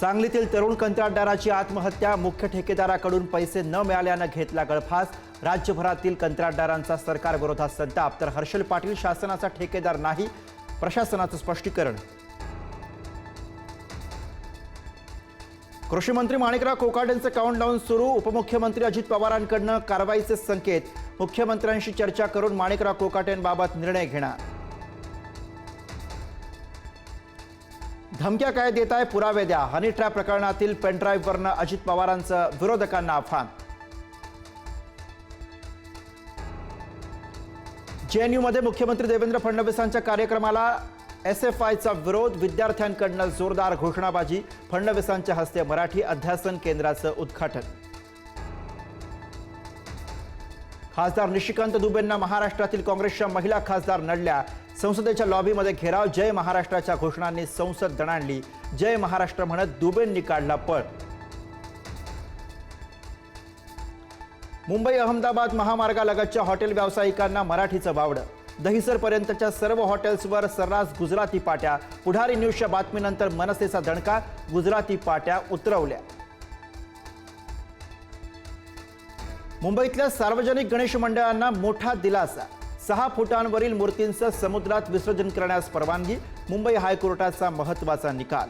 सांगलीतील तरुण कंत्राटदाराची आत्महत्या मुख्य ठेकेदाराकडून पैसे न मिळाल्यानं घेतला गळफास. राज्यभरातील कंत्राटदारांचा सरकारविरोधात संताप. तर हर्षल पाटील शासनाचा ठेकेदार नाही प्रशासनाचं स्पष्टीकरण. कृषी मंत्री माणिकराव कोकाटेंचं काउंटडाऊन सुरू. उपमुख्यमंत्री अजित पवारांकडनं कारवाईचे संकेत. मुख्यमंत्र्यांशी चर्चा करून माणिकराव कोकाटेंबाबत निर्णय घेणार. धमक्या काय देत आहे पुरावे द्या. हनी ट्रॅप प्रकरणातील पेनड्राईव्हवरनं अजित पवारांचं विरोधकांना आव्हान. जेएनयूमध्ये मुख्यमंत्री देवेंद्र फडणवीसांच्या कार्यक्रमाला एस एफ आयचा विरोध विद्यार्थ्यांकडनं जोरदार घोषणाबाजी फडणवीसांच्या हस्ते मराठी अध्यासन केंद्राचं उद्घाटन. खासदार निशिकांत दुबेंना महाराष्ट्रातील काँग्रेसच्या महिला खासदार नडल्या. संसदेच्या लॉबीमध्ये घेराव जय महाराष्ट्राच्या घोषणांनी संसद दणाणली. जय महाराष्ट्र म्हणत दुबेंनी काढला पळ. मुंबई अहमदाबाद महामार्गालगतच्या हॉटेल व्यावसायिकांना मराठीचं बावडं. दहिसरपर्यंतच्या सर्व हॉटेल्सवर सर्रास गुजराती पाट्या. पुढारी न्यूजच्या बातमीनंतर मनसेचा दणका गुजराती पाट्या उतरवल्या. मुंबईतल्या सार्वजनिक गणेश मंडळांना मोठा दिलासा. सहा फुटांवरील मूर्तींचं समुद्रात विसर्जन करण्यास परवानगी मुंबई हायकोर्टाचा महत्त्वाचा निकाल.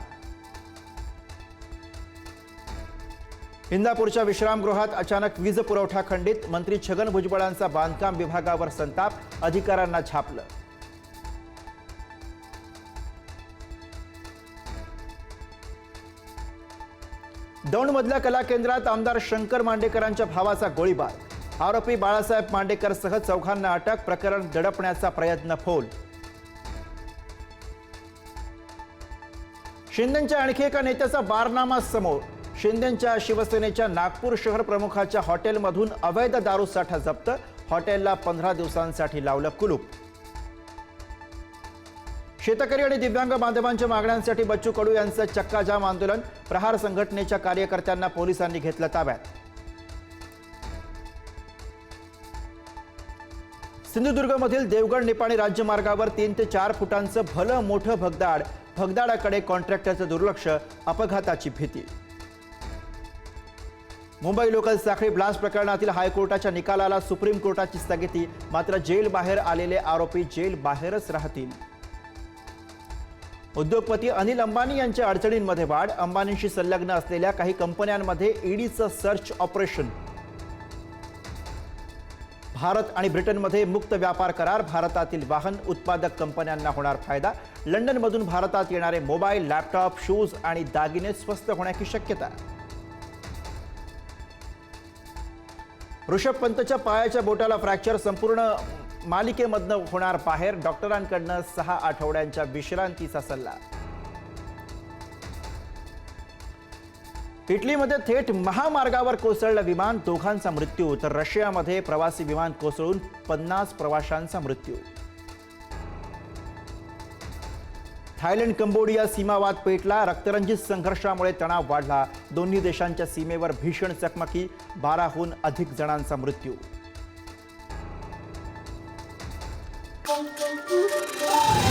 इंदापूरच्या विश्रामगृहात अचानक वीज पुरवठा खंडित मंत्री छगन भुजबळांचा बांधकाम विभागावर संताप अधिकाऱ्यांना छापलं. दौंडमधल्या कला केंद्रात आमदार शंकर मांडेकरांच्या भावाचा गोळीबार. आरोपी बाळासाहेब मांडेकरसह चौघांना अटक प्रकरण दडपण्याचा प्रयत्न फोल. शिंदेच्या आणखी एका नेत्याचा बारनामा समोर. शिंदेच्या शिवसेनेच्या नागपूर शहर प्रमुखाच्या हॉटेलमधून अवैध दारू साठा जप्त. हॉटेलला पंधरा दिवसांसाठी लावलं कुलूप. शेतकरी आणि दिव्यांग बांधवांच्या मागण्यांसाठी बच्चू कडू यांचं चक्काजाम आंदोलन. प्रहार संघटनेच्या कार्यकर्त्यांना पोलिसांनी घेतलं ताब्यात. सिंधुदुर्गमधील देवगड निपाणी राज्यमार्गावर तीन ते चार फुटांचं भलं मोठं भगदाड. भगदाडाकडे कॉन्ट्रॅक्टरचं दुर्लक्ष अपघाताची भीती. मुंबई लोकल साखळी ब्लास्ट प्रकरणातील हायकोर्टाच्या निकालाला सुप्रीम कोर्टाची स्थगिती मात्र जेल बाहेर आलेले आरोपी जेल बाहेरच राहतील. उद्योगपती अनिल अंबानी यांच्या अडचणींमध्ये वाढ. अंबानींशी संलग्न असलेल्या काही कंपन्यांमध्ये ईडीचं सर्च ऑपरेशन. भारत आणि ब्रिटनमध्ये मुक्त व्यापार करार. भारतातील वाहन उत्पादक कंपन्यांना होणार फायदा. लंडनमधून भारतात येणारे मोबाईल लॅपटॉप शूज आणि दागिने स्वस्त होण्याची शक्यता. ऋषभ पंतच्या पायाच्या बोटाला फ्रॅक्चर संपूर्ण मालिकेमधनं होणार बाहेर. डॉक्टरांकडनं सहा आठवड्यांच्या विश्रांतीचा सल्ला. इटलीमध्ये थेट महामार्गावर कोसळलं विमान दोघांचा मृत्यू. तर रशियामध्ये प्रवासी विमान कोसळून पन्नास प्रवाशांचा मृत्यू. थायलंड कंबोडिया सीमावाद पेटला. रक्तरंजित संघर्षामुळे तणाव वाढला. दोन्ही देशांच्या सीमेवर भीषण चकमकी. बाराहून अधिक जणांचा मृत्यू. Bom, bom, bom, bom.